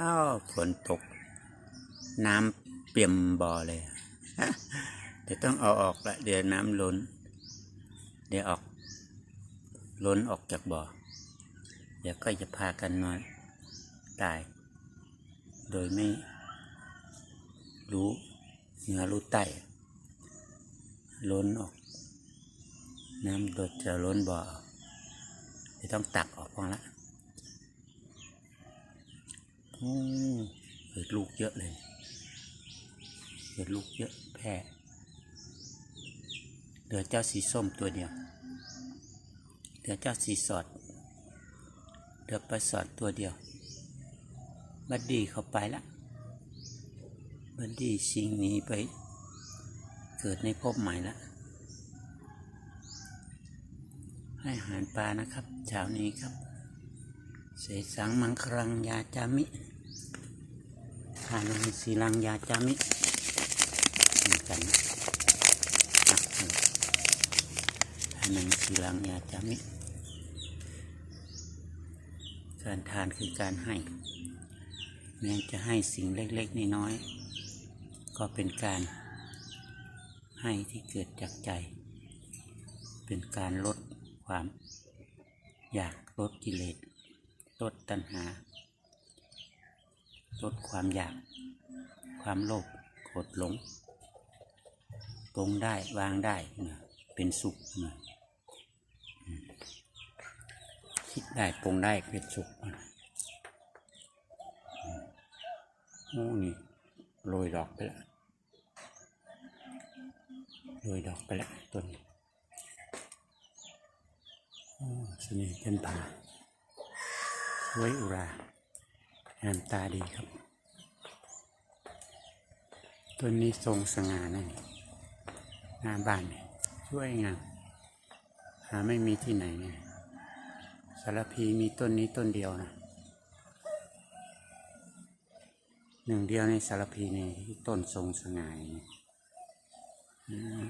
อ้าวฝนตก น้ำเปี่ยมบ่อเลยเดี๋ยวต้องเอาออกละเดี๋ยวน้ำล้น เดี๋ยวออก ล้นออกจากบ่อ เดี๋ยวก็จะพากันนอนตาย โดยไม่ รู้เหนือรู้ใต้ล้นออก น้ำโดดจะล้นบ่อเดี๋ยวต้องตักออกพอละ โอ้เกิดลูกเยอะเลย เกิดลูกเยอะแพร่เหลือเจ้าสีส้มตัวเดียวเหลือเจ้าสีสอดเหลือปลาสอดตัวเดียว บัดดี้เข้าไปละ บัดดี้ชิงหนีไป เกิดในภพใหม่ละ ให้อาหารปลานะครับเช้านี้ครับ เสสังมังครังยาจามิทานังสีลังยาจามิเหมือนกันนะอะทานังสีลังยาจามิ การทานคือการให้แม้จะให้สิ่งเล็กๆน้อยๆก็เป็นการให้ที่เกิดจากใจ เป็นการลดความอยากลดกิเลส ลดตัณหา ลดความอยาก ความโลภโกรธหลงปรงได้วางได้นะเป็นสุขนะคิดได้ปรงได้เป็นสุขนะโอ้นี่โรยดอกไปแล้วโรยดอกไปแล้วต้นโอ้สนิทจันทา สวยอุรางามตาดีครับ ต้นนี้ทรงสง่านะนี่หน้าบ้านนี่ช่วยงามหาไม่มีที่ไหนเนี่ยสารพีมีต้นนี้ต้นเดียวนะหนึ่งเดียวในสารพีนี่ที่ต้นทรงสง่าย่างนี้อืม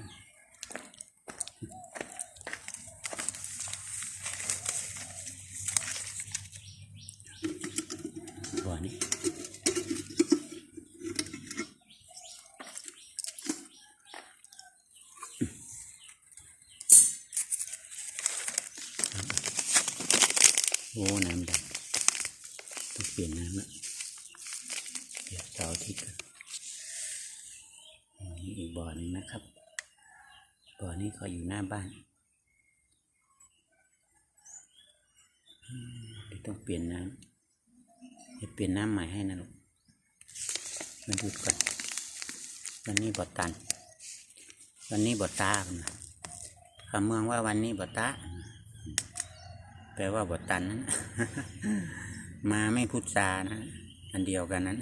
ตัวนี้ โอ้น้ำดำต้องเปลี่ยนน้ำละเดี๋ยวเสาร์ทิตย์กันอีกบ่อหนึงนะครับ บ่อนี้ก็อยู่หน้าบ้านเดี๋ยวต้องเปลี่ยนน้ำจะเปลี่ยนน้ำใหม่ให้นะลูกมันหยุดก่อนวันนี้บอตัน วันนี้บอตาคำเมืองว่าวันนี้บอตา แปลว่าบทตันนั้นมาไม่พุทธานะ อันเดียวกันนั้น